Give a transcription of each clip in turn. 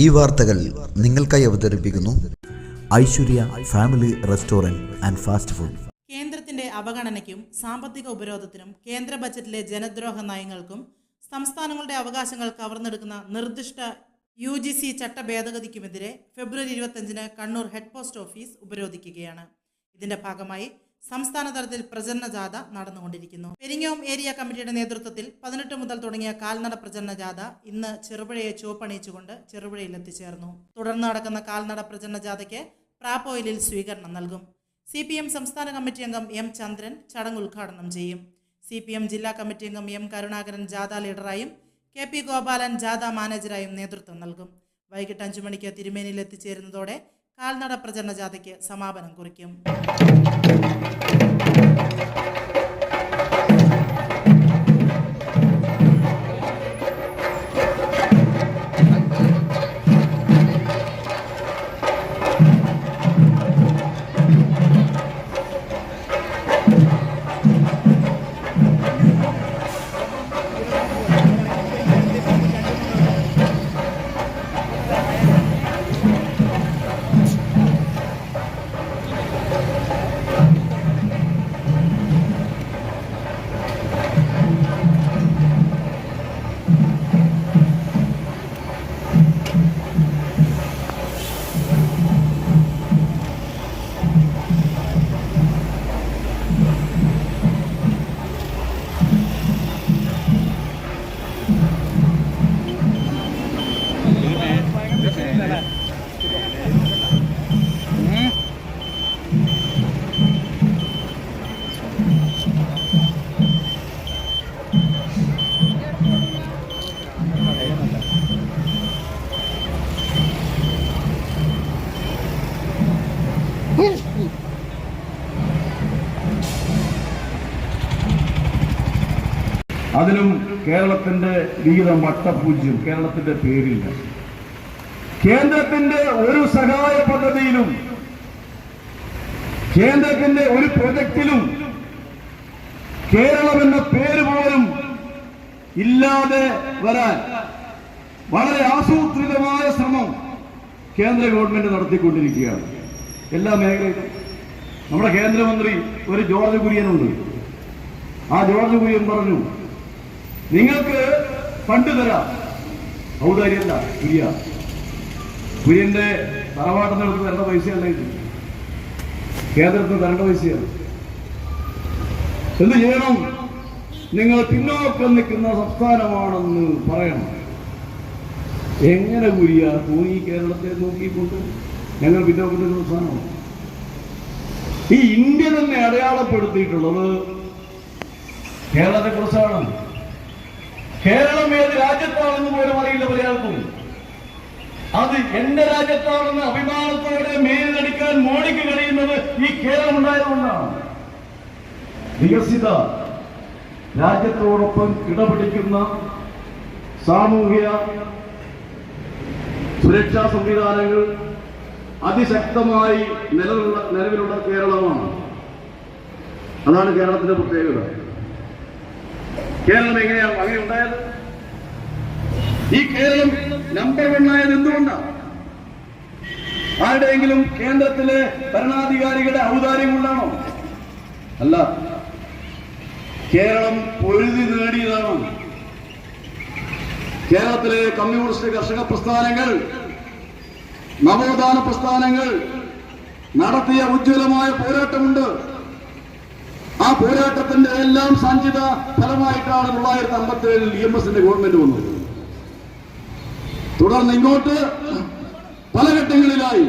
ഈ വാർത്തകൾ നിങ്ങൾക്കായി അവതരിപ്പിക്കുന്നു Aishwarya family restaurant and fast food. കേന്ദ്രത്തിന്റെ അവഗണനയ്ക്കും സാമ്പത്തിക ഉപരോധത്തിനും കേന്ദ്ര ബജറ്റിലെ ജനദ്രോഹ നയങ്ങൾക്കും സംസ്ഥാനങ്ങളുടെ അവകാശങ്ങൾ കവർന്നെടുക്കുന്ന നിർദ്ദിഷ്ട യു ജി സി ചട്ട ഭേദഗതിക്കുമെതിരെ ഫെബ്രുവരി ഇരുപത്തഞ്ചിന് കണ്ണൂർ ഹെഡ് പോസ്റ്റ് ഓഫീസ് ഉപരോധിക്കുകയാണ്. ഇതിന്റെ ഭാഗമായി സംസ്ഥാന തലത്തിൽ പ്രചരണ ജാഥ നടന്നുകൊണ്ടിരിക്കുന്നു. പെരിങ്ങോം ഏരിയ കമ്മിറ്റിയുടെ നേതൃത്വത്തിൽ പതിനെട്ട് മുതൽ തുടങ്ങിയ കാൽനട പ്രചരണ ജാഥ ഇന്ന് ചെറുപുഴയെ ചുവപ്പണിയിച്ചുകൊണ്ട് ചെറുപുഴയിൽ എത്തിച്ചേർന്നു. തുടർന്ന് നടക്കുന്ന കാൽനട പ്രചരണ ജാഥയ്ക്ക് പ്രാപ്പോയിലിൽ സ്വീകരണം നൽകും. സി പി എം സംസ്ഥാന കമ്മിറ്റി അംഗം എം ചന്ദ്രൻ ചടങ്ങ് ഉദ്ഘാടനം ചെയ്യും. സി പി എം ജില്ലാ കമ്മിറ്റി അംഗം എം കരുണാകരൻ ജാഥ ലീഡറായും കെ പി ഗോപാലൻ ജാഥ മാനേജറായും നേതൃത്വം നൽകും. വൈകിട്ട് അഞ്ചു മണിക്ക് തിരുമേനിയിൽ എത്തിച്ചേരുന്നതോടെ കാൽനട പ്രചരണ ജാഥയ്ക്ക് സമാപനം കുറിക്കും. അതിലും കേരളത്തിന്റെ വിഹിതം വട്ടപൂജ്യം. കേരളത്തിന്റെ പേരില്ല. കേന്ദ്രത്തിന്റെ ഒരു സഹായ പദ്ധതിയിലും കേന്ദ്രത്തിന്റെ ഒരു പ്രൊജക്റ്റിലും കേരളം എന്ന പേര് പോലും ഇല്ലാതെ വരാൻ വളരെ ആസൂത്രിതമായ ശ്രമം കേന്ദ്ര ഗവൺമെന്റ് നടത്തിക്കൊണ്ടിരിക്കുകയാണ്. എല്ലാ മേഖലയിലും. നമ്മുടെ കേന്ദ്രമന്ത്രി ഒരു ജോർജ് കുര്യനുണ്ട്. ആ ജോർജ് കുര്യൻ പറഞ്ഞു നിങ്ങൾക്ക് ഫണ്ട് തരാം. ഔദാര്യമല്ല കുര്യ കുര്യന്റെ തറവാട്ടിൽ നിന്ന് തരേണ്ട പൈസയല്ല ഇത്. കേന്ദ്രത്തിന് തരേണ്ട പൈസയാണ്. എന്ത് ചെയ്യണം? നിങ്ങൾ പിന്നോക്കം നിൽക്കുന്ന സംസ്ഥാനമാണെന്ന് പറയണം. എങ്ങനെ കുര്യ തൂങ്ങി കേരളത്തെ നോക്കിക്കൊണ്ട് ഞങ്ങൾ പിന്നോക്കം നിൽക്കുന്ന സംസ്ഥാനമാണ്? ഈ ഇന്ത്യ തന്നെ അടയാളപ്പെടുത്തിയിട്ടുള്ളത് കേരളത്തെ കുറിച്ചാണ് കേരളം ഏത് രാജ്യത്താണെന്ന് പോലും അറിയില്ല പലയാൾക്കും അത് എന്റെ രാജ്യത്താണെന്ന് അഭിമാനത്തോടെ മേലിനടിക്കാൻ മോഡിക്ക് കഴിയുന്നത് ഈ കേരളം ഉണ്ടായതുകൊണ്ടാണ് വികസിത രാജ്യത്തോടൊപ്പം ഇടപിടിക്കുന്ന സാമൂഹിക സുരക്ഷാ സംവിധാനങ്ങൾ അതിശക്തമായി നിലവിലുള്ള നിലവിലുള്ള കേരളമാണ്. അതാണ് കേരളത്തിന്റെ പ്രത്യേകത. കേരളം എങ്ങനെയാണ് അങ്ങനെ ഉണ്ടായത് ഈ കേരളം നമ്പർ വൺ ആയത് എന്തുകൊണ്ടാണ് ആരുടെയെങ്കിലും കേന്ദ്രത്തിലെ ഭരണാധികാരികളുടെ ഔദാര്യം കൊണ്ടാണോ? അല്ല കേരളം പൊരുതി നേടിയതാണ്? കേരളത്തിലെ കമ്മ്യൂണിസ്റ്റ് കർഷക പ്രസ്ഥാനങ്ങൾ നവോത്ഥാന പ്രസ്ഥാനങ്ങൾ നടത്തിയ ഉജ്ജ്വലമായ പോരാട്ടമുണ്ട്. പോരാട്ടത്തിന്റെ എല്ലാം സഞ്ചിത ഫലമായിട്ടാണ് തൊള്ളായിരത്തി അമ്പത്തി ഏഴിൽ ഇ എം എസിന്റെ ഗവൺമെന്റ് വന്നത്. തുടർന്ന് ഇങ്ങോട്ട് പല ഘട്ടങ്ങളിലായി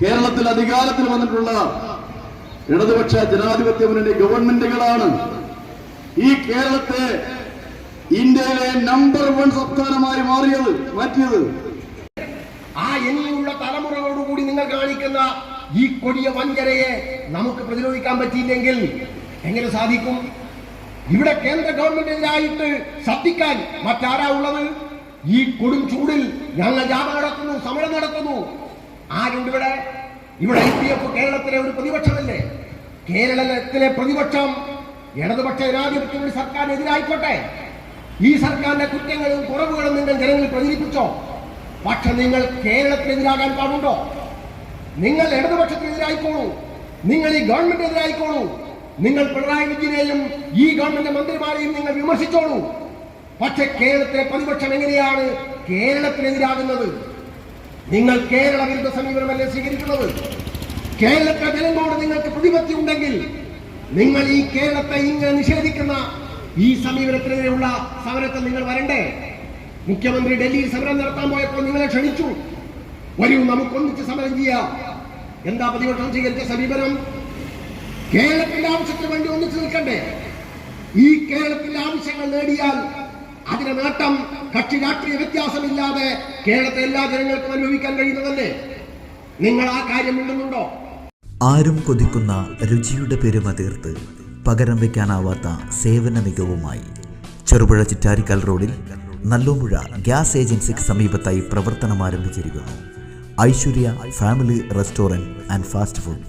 കേരളത്തിൽ അധികാരത്തിൽ വന്നിട്ടുള്ള ഇടതുപക്ഷ ജനാധിപത്യ മുന്നണി ഗവൺമെന്റുകളാണ് ഈ കേരളത്തെ ഇന്ത്യയിലെ നമ്പർ വൺ സംസ്ഥാനമായി മാറിയത് മാറ്റിയത്. ആ ഇനിയുള്ള തലമുറകളോടുകൂടി നിങ്ങൾ കാണിക്കുന്ന ഈ കൊടിയ വഞ്ചനയെ നമുക്ക് പ്രതിരോധിക്കാൻ പറ്റിയില്ലെങ്കിൽ എങ്ങനെ സാധിക്കും? ഇവിടെ കേന്ദ്ര ഗവൺമെന്റിനെതിരായിട്ട് ശബ്ദിക്കാൻ മറ്റാരാ ഉള്ളത്? ഈ കൊടും ചൂടിൽ ഞങ്ങൾ ജാഥ നടത്തുന്നു സമരം നടത്തുന്നു. ആരുണ്ട് ഇവിടെ? ഇവിടെ ഐ പി എഫ് കേരളത്തിലെ ഒരു പ്രതിപക്ഷമല്ലേ? കേരളത്തിലെ പ്രതിപക്ഷം ഇടതുപക്ഷ ജനാധിപത്യ സർക്കാരിനെതിരായിക്കോട്ടെ? ഈ സർക്കാരിന്റെ കുറ്റങ്ങളും കുറവുകളും നിങ്ങൾ ജനങ്ങളിൽ പ്രചരിപ്പിച്ചോ പക്ഷെ നിങ്ങൾ കേരളത്തിനെതിരാകാൻ പാടുണ്ടോ? നിങ്ങൾ ഇടതുപക്ഷത്തിനെതിരായിക്കോളൂ. നിങ്ങൾ ഈ ഗവൺമെന്റിനെതിരായിക്കോളൂ. നിങ്ങൾ പിണറായി വിജയനെയും ഈ ഗവൺമെന്റ് മന്ത്രിമാരെയും നിങ്ങൾ വിമർശിച്ചോളൂ. പക്ഷെ കേരളത്തിലെ പ്രതിപക്ഷം എങ്ങനെയാണ് കേരളത്തിനെതിരാകുന്നത്? നിങ്ങൾ കേരള വിരുദ്ധ സമീപനമല്ലേ സ്വീകരിക്കുന്നത്? കേരളത്തിലെ ജനങ്ങളോട് നിങ്ങൾക്ക് പ്രതിപത്തി ഉണ്ടെങ്കിൽ നിങ്ങൾ ഈ കേരളത്തെ ഇങ്ങനെ നിഷേധിക്കുന്ന ഈ സമീപനത്തിനെതിരെയുള്ള സമരത്തിൽ നിങ്ങൾ വരണ്ടേ? മുഖ്യമന്ത്രി ഡൽഹിയിൽ സമരം നടത്താൻ പോയപ്പോൾ നിങ്ങളെ ക്ഷണിച്ചു. വരൂ നമുക്കൊന്നിച്ച് സമരം ചെയ്യാം. എന്താ പ്രതിപക്ഷം സ്വീകരിച്ച സമീപനം? കേരളത്തിന്റെ ആവശ്യത്തിന് വേണ്ടി ഒന്നിച്ചു നിൽക്കണ്ടേ? ഈ കേരളത്തിന്റെ ആവശ്യങ്ങൾ നേടിയാൽ അതിന് നേട്ടം കക്ഷി രാഷ്ട്രീയ വ്യത്യാസമില്ലാതെ കേരളത്തെ എല്ലാ ജനങ്ങൾക്കും അനുഭവിക്കാൻ കഴിയുന്നതല്ലേ? നിങ്ങൾ ആ കാര്യം ഉണ്ടെന്നുണ്ടോ? ആരും കൊതിക്കുന്ന രുചിയുടെ പെരുമ തീർത്ത് പകരം വയ്ക്കാനാവാത്ത സേവന മികവുമായി ചെറുപുഴ ചിറ്റാരിക്കൽ റോഡിൽ നല്ലോമ്പുഴ ഗ്യാസ് ഏജൻസിക്ക് സമീപത്തായി പ്രവർത്തനം ആരംഭിച്ചിരിക്കുന്നു. Aishwarya family restaurant and fast food.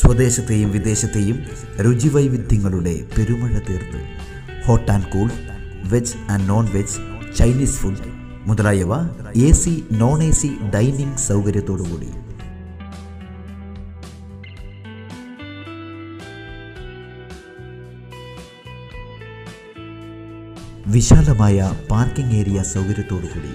സ്വദേശത്തെയും വിദേശത്തെയും രുചിവൈവിധ്യങ്ങളുടെ പെരുമഴ തീർത്ത്. Hot and cool veg and non veg Chinese food മുതലായവ A C non A C dining സൗകര്യത്തോടുകൂടി. വിശാലമായ പാർക്കിംഗ് ഏരിയ സൗകര്യത്തോടുകൂടി.